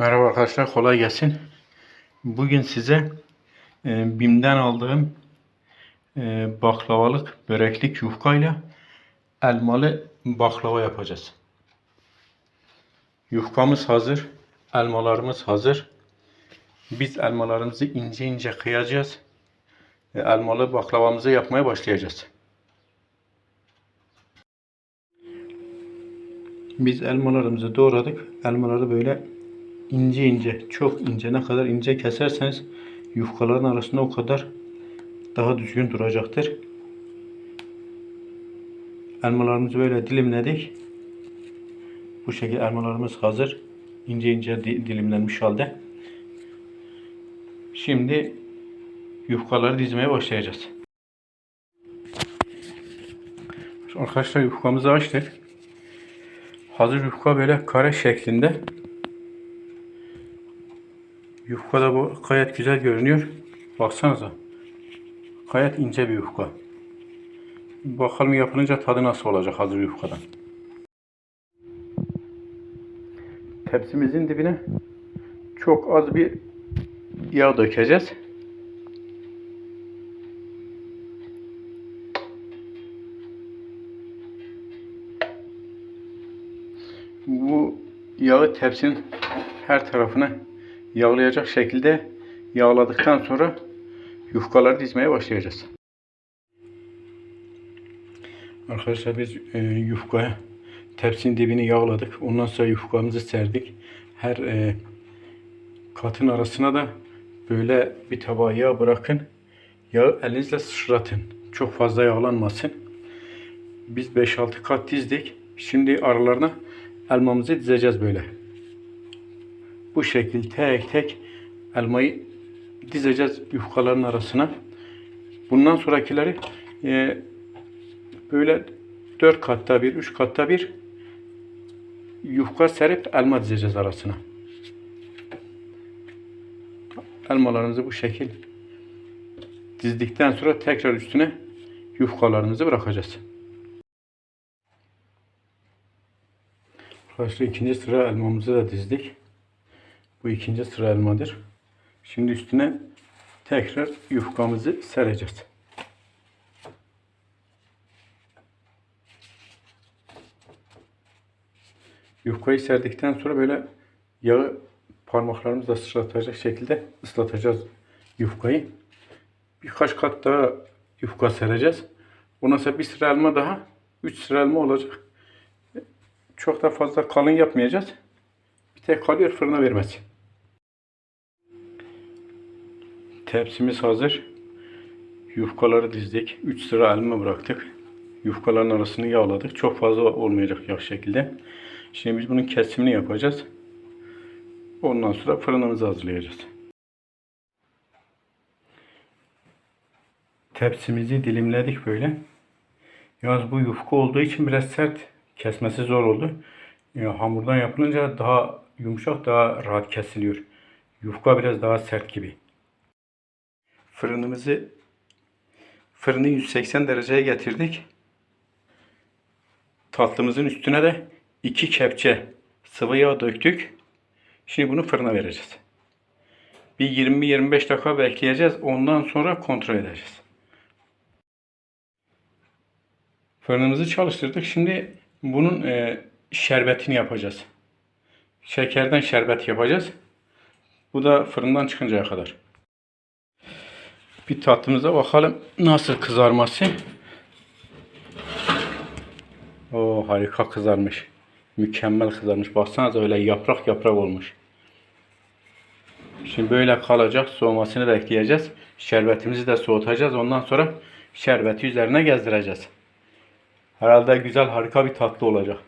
Merhaba arkadaşlar, kolay gelsin. Bugün size e, BİM'den aldığım e, baklavalık, böreklik yufkayla elmalı baklava yapacağız. Yufkamız hazır, elmalarımız hazır. Biz elmalarımızı ince ince kıyacağız. ve Elmalı baklavamızı yapmaya başlayacağız. Biz elmalarımızı doğradık. Elmaları böyle ince ince, çok ince, ne kadar ince keserseniz yufkaların arasında o kadar daha düzgün duracaktır. Elmalarımızı böyle dilimledik. Bu şekilde elmalarımız hazır. İnce ince di- dilimlenmiş halde. Şimdi yufkaları dizmeye başlayacağız. Arkadaşlar yufkamızı açtık. Hazır yufka böyle kare şeklinde. Yufka da bu gayet güzel görünüyor. Baksanıza. Gayet ince bir yufka. Bakalım yapılınca tadı nasıl olacak hazır yufkadan. Tepsimizin dibine çok az bir yağ dökeceğiz. Bu yağı tepsinin her tarafına yağlayacak şekilde yağladıktan sonra yufkaları dizmeye başlayacağız. Arkadaşlar biz e, yufkaya tepsinin dibini yağladık. Ondan sonra yufkamızı serdik. Her e, katın arasına da böyle bir tabağa yağ bırakın. Yağı elinizle sıçratın. Çok fazla yağlanmasın. Biz 5-6 kat dizdik. Şimdi aralarına elmamızı dizeceğiz böyle. Bu şekil tek tek elmayı dizeceğiz yufkaların arasına. Bundan sonrakileri e, böyle 4 katta bir, 3 katta bir yufka serip elma dizeceğiz arasına. Elmalarımızı bu şekil dizdikten sonra tekrar üstüne yufkalarımızı bırakacağız. Arkadaşlar ikinci sıra elmamızı da dizdik. Bu ikinci sıra elmadır. Şimdi üstüne tekrar yufkamızı sereceğiz. Yufkayı serdikten sonra böyle yağı parmaklarımızla sıçratacak şekilde ıslatacağız yufkayı. Birkaç kat daha yufka sereceğiz. Ondan sonra bir sıra elma daha, üç sıra elma olacak. Çok da fazla kalın yapmayacağız. Bir tek kalıyor fırına vermesi. Tepsimiz hazır. Yufkaları dizdik. 3 sıra elma bıraktık. Yufkaların arasını yağladık. Çok fazla olmayacak yağ şekilde. Şimdi biz bunun kesimini yapacağız. Ondan sonra fırınımızı hazırlayacağız. Tepsimizi dilimledik böyle. Yalnız bu yufka olduğu için biraz sert. Kesmesi zor oldu. Ya, hamurdan yapılınca daha yumuşak, daha rahat kesiliyor. Yufka biraz daha sert gibi. Fırınımızı fırını 180 dereceye getirdik. Tatlımızın üstüne de iki kepçe sıvı yağ döktük. Şimdi bunu fırına vereceğiz. Bir 20-25 dakika bekleyeceğiz. Ondan sonra kontrol edeceğiz. Fırınımızı çalıştırdık. Şimdi bunun e, şerbetini yapacağız. Şekerden şerbet yapacağız. Bu da fırından çıkıncaya kadar. Bir tatlımıza bakalım nasıl kızarması. O harika kızarmış. Mükemmel kızarmış. Baksanıza öyle yaprak yaprak olmuş. Şimdi böyle kalacak. Soğumasını bekleyeceğiz. Şerbetimizi de soğutacağız. Ondan sonra şerbeti üzerine gezdireceğiz. Herhalde güzel harika bir tatlı olacak.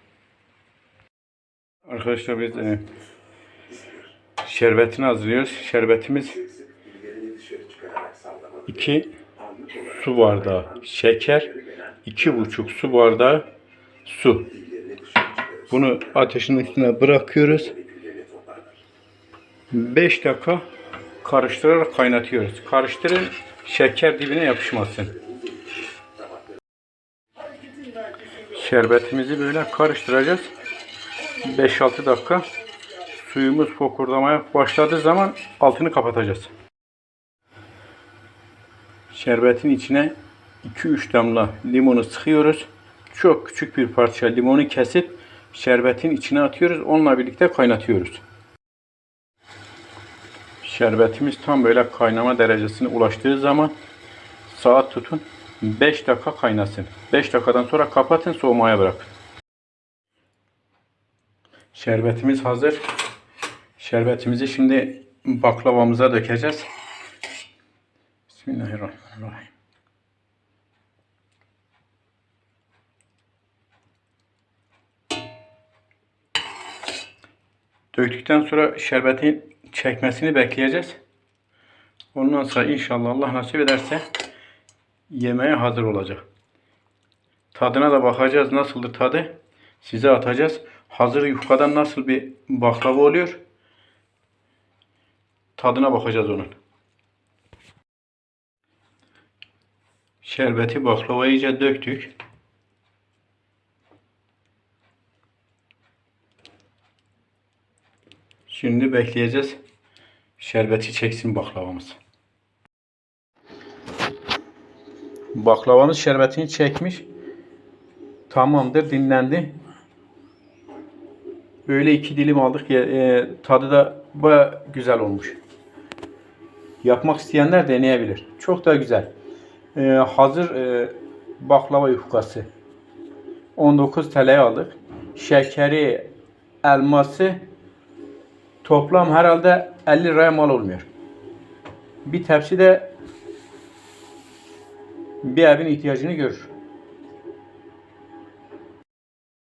Arkadaşlar biz e, şerbetini hazırlıyoruz. Şerbetimiz 2 su bardağı şeker, iki buçuk su bardağı su. Bunu ateşin üstüne bırakıyoruz. 5 dakika karıştırarak kaynatıyoruz. Karıştırın şeker dibine yapışmasın. Şerbetimizi böyle karıştıracağız. 5-6 dakika Suyumuz fokurdamaya başladığı zaman altını kapatacağız. Şerbetin içine 2-3 damla limonu sıkıyoruz. Çok küçük bir parça limonu kesip şerbetin içine atıyoruz. Onunla birlikte kaynatıyoruz. Şerbetimiz tam böyle kaynama derecesine ulaştığı zaman saat tutun 5 dakika kaynasın. 5 dakikadan sonra kapatın soğumaya bırakın. Şerbetimiz hazır. Şerbetimizi şimdi baklavamıza dökeceğiz. Bismillahirrahmanirrahim. Döktükten sonra şerbetin çekmesini bekleyeceğiz. Ondan sonra inşallah Allah nasip ederse yemeğe hazır olacak. Tadına da bakacağız nasıldır tadı. Size atacağız. Hazır yufkadan nasıl bir baklava oluyor? Tadına bakacağız onun. Şerbeti baklava iyice döktük. Şimdi bekleyeceğiz. Şerbeti çeksin baklavamız. Baklavamız şerbetini çekmiş. Tamamdır, dinlendi. Böyle iki dilim aldık. E, tadı da baya güzel olmuş. Yapmak isteyenler deneyebilir. Çok da güzel. E, hazır e, baklava yufkası. 19 TL'ye aldık. Şekeri, elması toplam herhalde 50 liraya mal olmuyor. Bir tepsi de bir evin ihtiyacını görür.